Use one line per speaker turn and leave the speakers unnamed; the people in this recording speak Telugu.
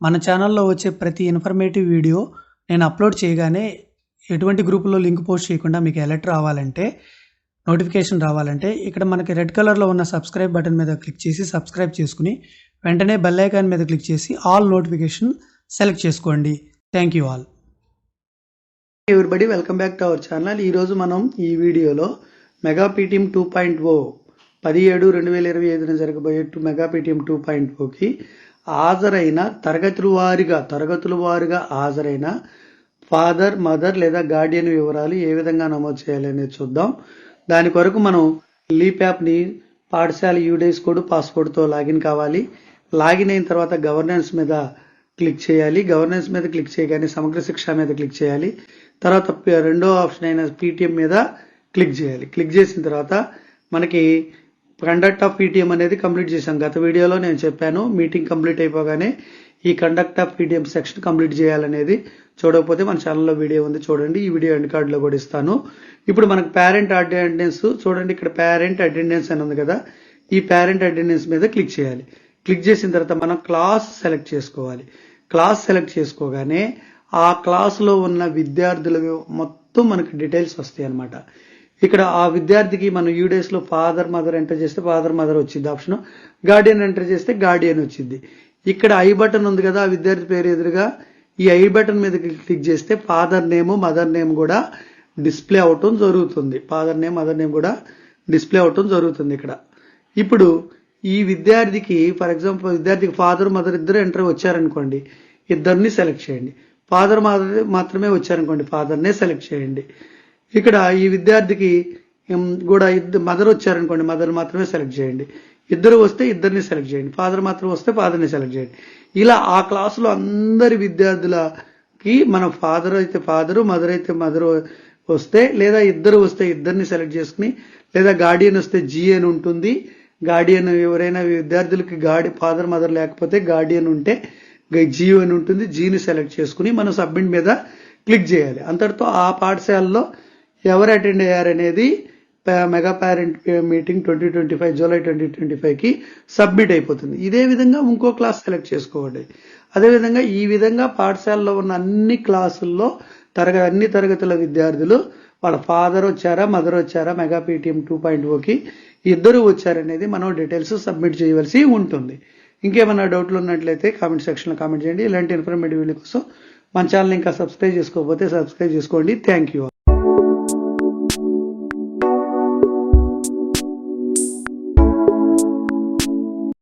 మన ఛానల్లో వచ్చే ప్రతి ఇన్ఫర్మేటివ్ వీడియో నేను అప్లోడ్ చేయగానే ఎటువంటి గ్రూపులో లింక్ పోస్ట్ చేయకుండా మీకు అలర్ట్ రావాలంటే నోటిఫికేషన్ రావాలంటే ఇక్కడ మనకి రెడ్ కలర్లో ఉన్న సబ్స్క్రైబ్ బటన్ మీద క్లిక్ చేసి సబ్స్క్రైబ్ చేసుకుని వెంటనే బెల్ ఐకాన్ మీద క్లిక్ చేసి ఆల్ నోటిఫికేషన్ సెలెక్ట్ చేసుకోండి. Thank you all everybody welcome back to our channel ఈరోజు మనం ఈ వీడియోలో mega PTM two point O పదిహేడు రెండు వేల ఇరవై ఐదున జరగబోయే two mega PTM two point ఓకి హాజరైన తరగతుల వారిగా తరగతుల వారిగా హాజరైన ఫాదర్ మదర్ లేదా గార్డియన్ వివరాలు ఏ విధంగా నమోదు చేయాలి అనేది చూద్దాం. దాని కొరకు మనం లీప్ యాప్ని పాఠశాల యూడేస్ కోడ్ పాస్పోర్ట్తో లాగిన్ కావాలి. లాగిన్ అయిన తర్వాత గవర్నెన్స్ మీద క్లిక్ చేయాలి. గవర్నెన్స్ మీద క్లిక్ చేయగానే సమగ్ర శిక్ష మీద క్లిక్ చేయాలి. తర్వాత రెండో ఆప్షన్ అయిన పీటీఎం మీద క్లిక్ చేయాలి. క్లిక్ చేసిన తర్వాత మనకి కండక్ట్ ఆఫ్ పీటీఎం అనేది కంప్లీట్ చేశాం. గత వీడియోలో నేను చెప్పాను మీటింగ్ కంప్లీట్ అయిపోగానే ఈ conduct of PTM section complete చేయాలనేది. చూడకపోతే మన ఛానల్లో వీడియో ఉంది చూడండి. ఈ వీడియో ఎండ్ కార్డులో కూడా ఇస్తాను. ఇప్పుడు మనకు పేరెంట్ అటెండెన్స్ చూడండి ఇక్కడ పేరెంట్ అటెండెన్స్ అని ఉంది కదా. ఈ పేరెంట్ అటెండెన్స్ మీద క్లిక్ చేయాలి. క్లిక్ చేసిన తర్వాత మనం క్లాస్ సెలెక్ట్ చేసుకోవాలి. క్లాస్ సెలెక్ట్ చేసుకోగానే ఆ క్లాస్లో ఉన్న విద్యార్థుల మొత్తం మనకు డీటెయిల్స్ వస్తాయి అనమాట ఇక్కడ ఆ విద్యార్థికి మనం యూడేస్లో ఫాదర్ మదర్ ఎంటర్ చేస్తే ఫాదర్ మదర్ వచ్చింది ఆప్షన్. గార్డియన్ ఎంటర్ చేస్తే గార్డియన్ వచ్చింది. ఇక్కడ ఐ బటన్ ఉంది కదా ఆ విద్యార్థి పేరు ఎదురుగా. ఈ ఐ బటన్ మీద క్లిక్ చేస్తే ఫాదర్ నేమ్ మదర్ నేమ్ కూడా డిస్ప్లే అవటం జరుగుతుంది. ఫాదర్ నేమ్ మదర్ నేమ్ కూడా డిస్ప్లే అవటం జరుగుతుంది ఇక్కడ. ఇప్పుడు ఈ విద్యార్థికి ఫర్ ఎగ్జాంపుల్ విద్యార్థికి ఫాదర్ మదర్ ఇద్దరు ఎంటర్ వచ్చారనుకోండి ఇద్దరిని సెలెక్ట్ చేయండి. ఫాదర్ మదర్ మాత్రమే వచ్చారనుకోండి ఫాదర్నే సెలెక్ట్ చేయండి. ఇక్కడ ఈ విద్యార్థికి కూడా ఇద్దరు మదర్ వచ్చారనుకోండి మదర్ మాత్రమే సెలెక్ట్ చేయండి. ఇద్దరు వస్తే ఇద్దరిని సెలెక్ట్ చేయండి. ఫాదర్ మాత్రం వస్తే ఫాదర్ని సెలెక్ట్ చేయండి. ఇలా ఆ క్లాసులో అందరి విద్యార్థులకి మన ఫాదర్ అయితే ఫాదరు మదర్ అయితే మదర్ వస్తే లేదా ఇద్దరు వస్తే ఇద్దరిని సెలెక్ట్ చేసుకుని లేదా గార్డియన్ వస్తే జీ అని ఉంటుంది. గార్డియన్ ఎవరైనా విద్యార్థులకి గాడి ఫాదర్ మదర్ లేకపోతే గార్డియన్ ఉంటే జీ అని ఉంటుంది. జీని సెలెక్ట్ చేసుకుని మనం సబ్మిట్ మీద క్లిక్ చేయాలి. అంతటితో ఆ పాఠశాలలో ఎవరు attend అయ్యారనేది mega parent meeting twenty twenty five July twenty twenty ఫైవ్కి సబ్మిట్ అయిపోతుంది. ఇదే విధంగా ఇంకో క్లాస్ సెలెక్ట్ చేసుకోండి అదేవిధంగా ఈ విధంగా పాఠశాలలో ఉన్న అన్ని క్లాసుల్లో తరగ అన్ని తరగతుల విద్యార్థులు వాళ్ళ ఫాదర్ వచ్చారా మదర్ వచ్చారా మెగా పీటీఎం టూ పాయింట్ ఓకి ఇద్దరు వచ్చారనేది మనం డీటెయిల్స్ సబ్మిట్ చేయవలసి ఉంటుంది. ఇంకేమైనా డౌట్లు ఉన్నట్లయితే కామెంట్ సెక్షన్లో కామెంట్ చేయండి. ఇలాంటి ఇన్ఫర్మేటివ్ వీడియో కోసం మన ఛానల్ ఇంకా సబ్స్క్రైబ్ చేసుకోకపోతే సబ్స్క్రైబ్ చేసుకోండి. Thank you